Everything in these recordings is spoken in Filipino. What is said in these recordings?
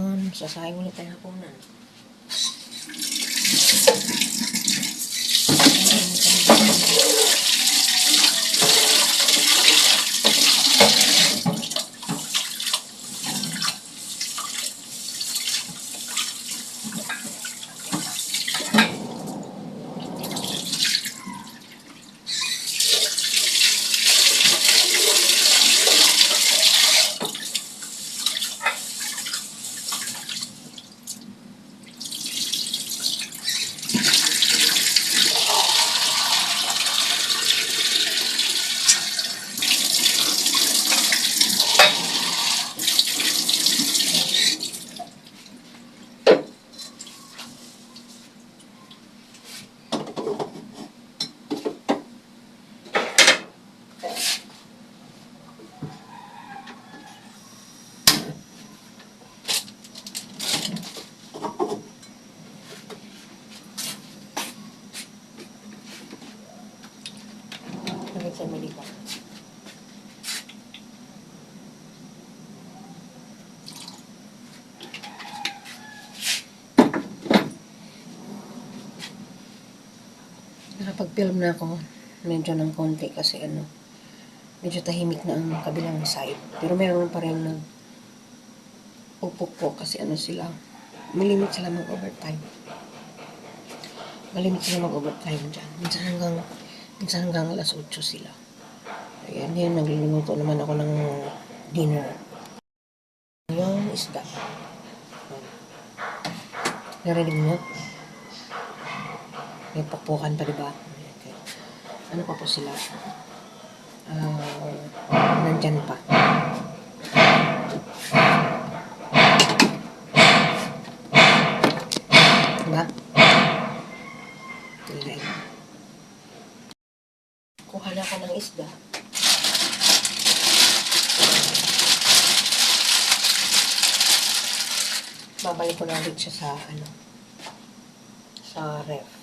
Um, sasayang ulit tayo hapunan. Hanggang sa mali pa. Nakapag-film na ako, medyo ng konti kasi ano, medyo tahimik na ang kabilang side. Pero meron pa rin nag upok po kasi ano sila, malimit sila mag-overtime. Malimit sila mag-overtime dyan. Minsan hanggang, minsan hanggang alas 8 sila. Ayan, yan, nagluluto naman ako ng dinner. Yung isda. Narinig mo? May pakpukan pa, di ba? Okay. Ano pa po sila? Ah, nandyan pa. Diba? Tilay. Kuha na ka ng isda. Babalik ko na ulit siya sa ano sa ref.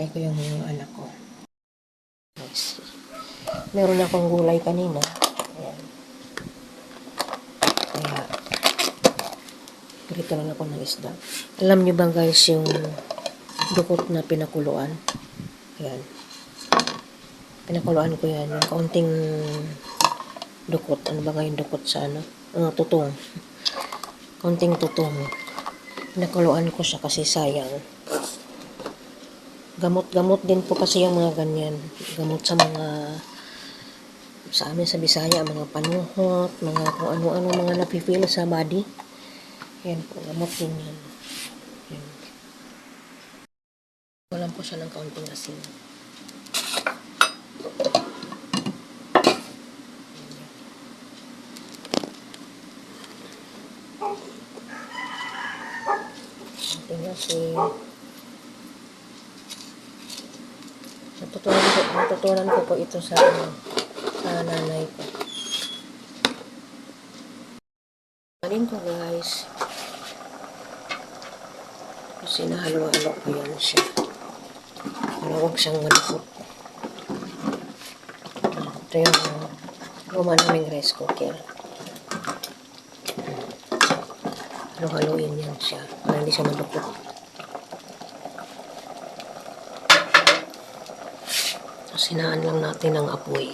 Hintay ko yung anak ko. Nice. Meron akong gulay kanina. Ayan. Kaya, prito lang ako ng isda. Alam niyo ba guys yung dukot na pinakuluan? Ayan. Pinakuluan ko yan. Yung kaunting dukot. Ano ba nga yung dukot sa ano? Uh, tutong. Kaunting tutong. Pinakuluan ko siya kasi sayang. Gamot-gamot din po kasi yung mga ganyan. Gamot sa mga sa amin sa Bisaya, mga panuhot, mga kung ano-ano mga napifeel sa body. Yan po, gamot din yan. yan. Walang po siya ng kaunting asin. Kaunting asin. Natutunan ko, po ito sa, ano, sa nanay ko. Kanin ko guys. Kasi nahalo-halo ko yan siya. Para huwag siyang malukot. Ito yung luma naming rice cooker. Halo-haloin yan siya. Para hindi siya malukot. Sinaan lang natin ang apoy.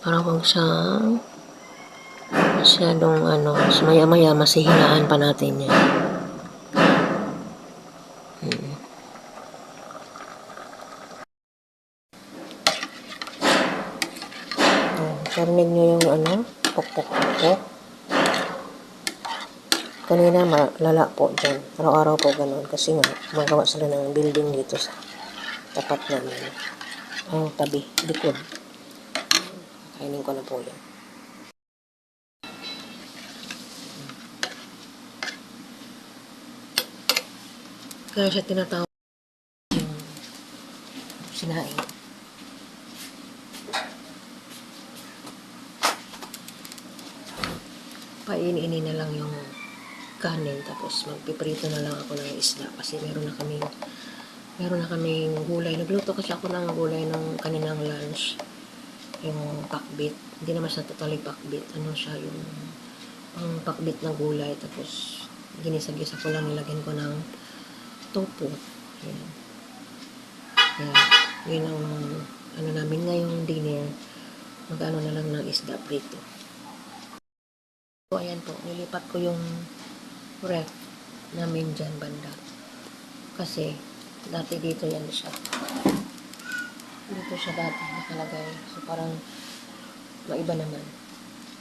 Para huwag siyang masyadong ano, maya-maya masihinaan pa natin yan. Hmm. Oh, narinig niyo yung ano, pok-pok-pok. Kanina malala po dyan. Araw-araw po ganun. Kasi nga, magawa sila ng building dito sa tapat namin. Ang tabi, likod. Kainin ko na po yan. Kaya siya tinatawag yung sinaing. paini-ini na lang yung kanin tapos magpiprito na lang ako ng isda kasi meron na kaming meron na kaming gulay. Nagluto kasi ako ng gulay ng kaninang lunch. Yung pakbit. Hindi naman siya totally pakbit. Ano siya yung pang pakbit ng gulay. Tapos ginisa-gisa ko lang nilagyan ko ng tofu. Ayan. Kaya yun ang ano namin ngayong dinner. Mag-ano na lang ng isda prito. So, ayan po. Nilipat ko yung ref namin dyan banda. Kasi, dati dito yan siya. Dito siya dati nakalagay. So, parang maiba naman.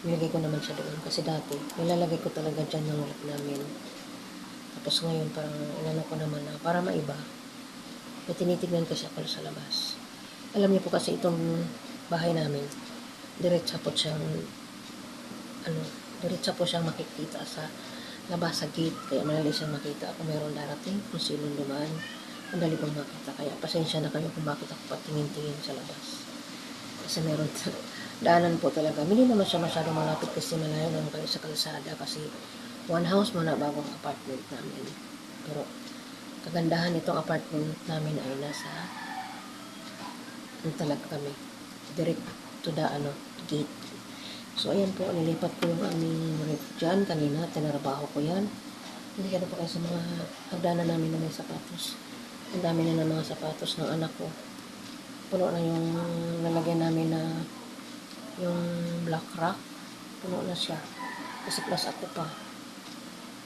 Nilagay ko naman siya doon. Kasi dati, nilalagay ko talaga dyan ng ref namin. Tapos ngayon, parang inano ko naman na para maiba. May tinitignan ko siya pala sa labas. Alam niyo po kasi itong bahay namin, diretsa po siyang ano, diretsa po siyang makikita sa labas sa gate. Kaya madali siyang makita kung meron darating, kung sino dumaan. Ang dali pong makita. Kaya pasensya na kayo kung bakit ako patingin-tingin sa labas. Kasi meron daanan po talaga. Hindi naman siya masyadong malapit kasi malayo naman kayo sa kalsada kasi one house muna bago ang apartment namin. Pero kagandahan nitong apartment namin ay nasa ano talaga kami. Direct to the ano, gate. So, ayan po, nilipat ko yung aming ref dyan. Kanina, tinarabaho ko yan. Hindi ka na po kayo sa mga hagdanan namin na may sapatos. Ang dami na ng mga sapatos ng anak ko. Puno na yung nalagyan namin na yung black rock. Puno na siya. Kasi plus ako pa.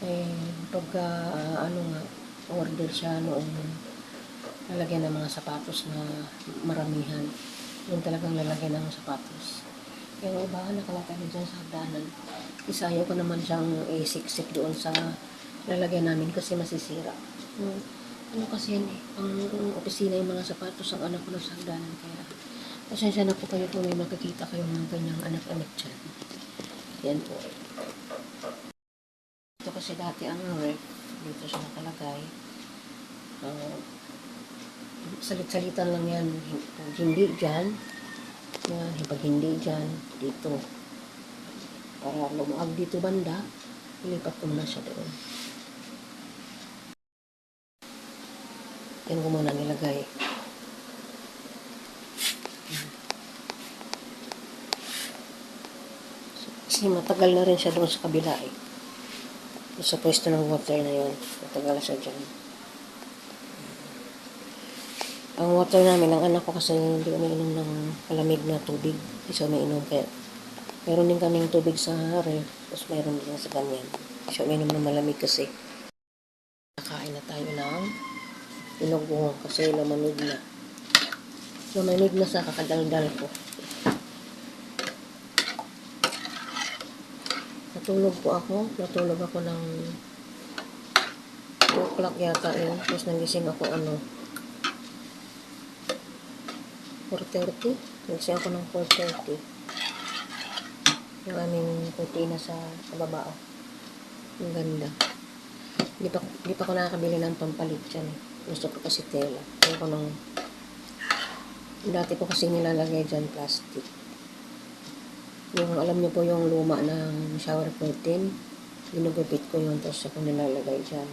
Eh, pagka, ano nga, order siya noong lalagyan ng mga sapatos na maramihan. Yun talagang lalagyan ng sapatos. Yung iba, nakalagay na dyan sa hagdanan. Isa ayaw ko naman siyang isiksik doon sa lalagyan namin kasi masisira. Hmm. Ano kasi yan eh, ang opisina yung mga sapatos ang anak ko na sa hagdanan. Kaya, pasensya na po kayo kung may makikita kayo ng ganyang anak-anak dyan. Yan po. Ito kasi dati ang ref, dito siya nakalagay. Uh, salit-salitan lang yan. Hindi dyan, yan, pag hindi dyan, dito. Para lumuag dito banda, ilipat ko muna siya doon. Yan ko muna nilagay. Kasi matagal na rin siya doon sa kabila eh. Sa pwesto ng water na yun. Matagal siya dyan. Ang water namin, ang anak ko kasi hindi kami inom ng malamig na tubig. Hindi siya umiinom kaya meron din kaming tubig sa ref. Tapos meron din sa ganyan. Hindi siya umiinom ng malamig kasi nakain na tayo ng inugo kasi lamamig na. Lamamig na sa kakadaldal ko. Natulog po ako. Natulog ako ng 2 o'clock yata yun. Tapos nagising ako ano, 4.30. Nagising ako ng 4.30. Yung aming kurtina sa, sa baba. Ang ganda. Hindi pa, hindi pa ako nakakabili ng pampalit dyan. eh. Gusto ko kasi tela. Ayaw ko nung... Dati ko kasi nilalagay dyan plastic. Yung alam niyo po yung luma ng shower curtain. Ginugupit ko yun. Tapos ako nilalagay dyan.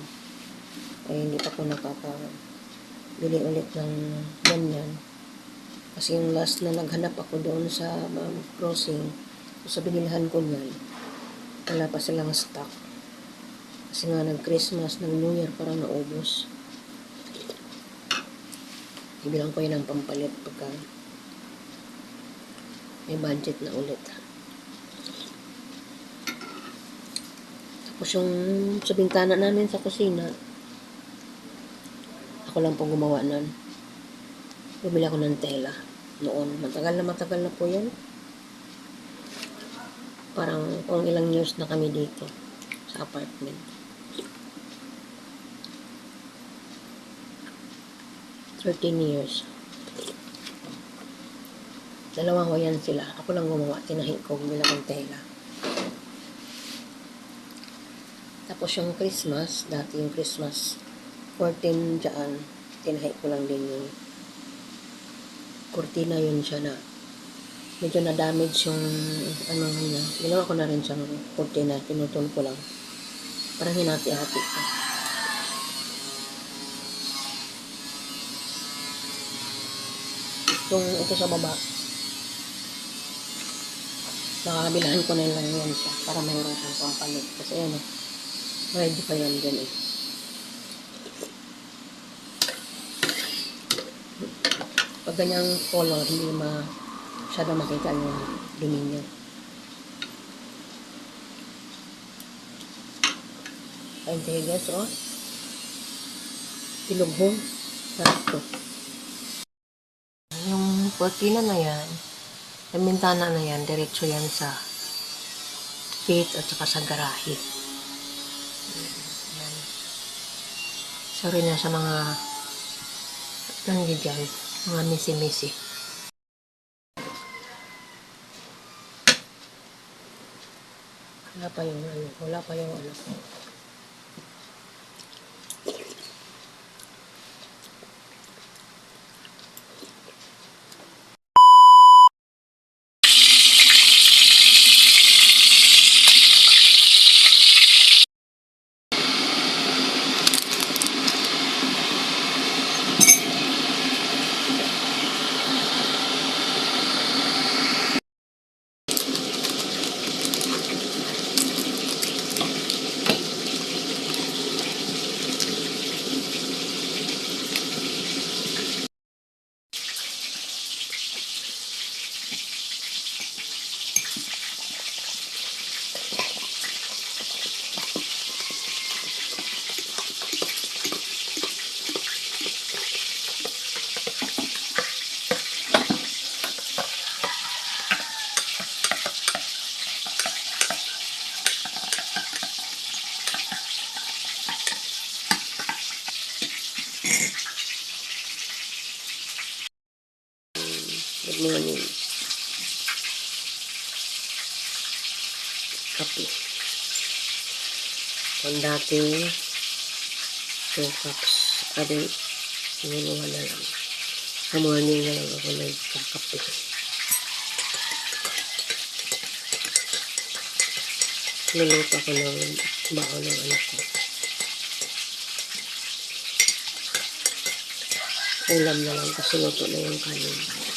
Eh, hindi pa ko nakakabili ulit ng ganyan. Kasi yung last na naghanap ako doon sa um, crossing, sa binilhan ko niyan, wala pa silang stock. Kasi nga nag-Christmas, nag-New Year, parang naubos. Ibilang ko yun ang pampalit pagka may budget na ulit. Tapos yung sa bintana namin sa kusina, ako lang po gumawa nun. Bumili ako ng tela noon. Matagal na matagal na po yan. Parang kung ilang years na kami dito sa apartment. Thirteen years. Dalawang wayan sila. Ako lang gumawa. Tinahi ko. Bumili akong tela. Tapos yung Christmas, dati yung Christmas, 14 dyan, tinahi ko lang din yung kurtina yun siya na medyo na-damage yung ano niya. Ginawa ko na rin siyang cortina. Pinutol ko lang. Parang hinati-hati ko. Itong, ito sa baba. Nakabilahan ko na lang yan siya para mayroon siyang pampalit. Kasi ano, ready pa yan dyan eh. Pag ganyang color, hindi ma masyado makita yung dumi niya. Ayun tayo guys, oh. Tilughong. Sarap to. Yung cortina na yan, yung bintana na yan, diretso yan sa gate at saka sa garahe. Yan. Sorry na sa mga nandiyan mga misi-misi. Wala pa yung ano, wala pa yung ano. Kung dati, 2 cups a day, sinunuha na lang. Sa morning na lang ako nagkakape. Niluto ko ng baon ng anak ko. Ulam na lang kasi luto na yung kanin.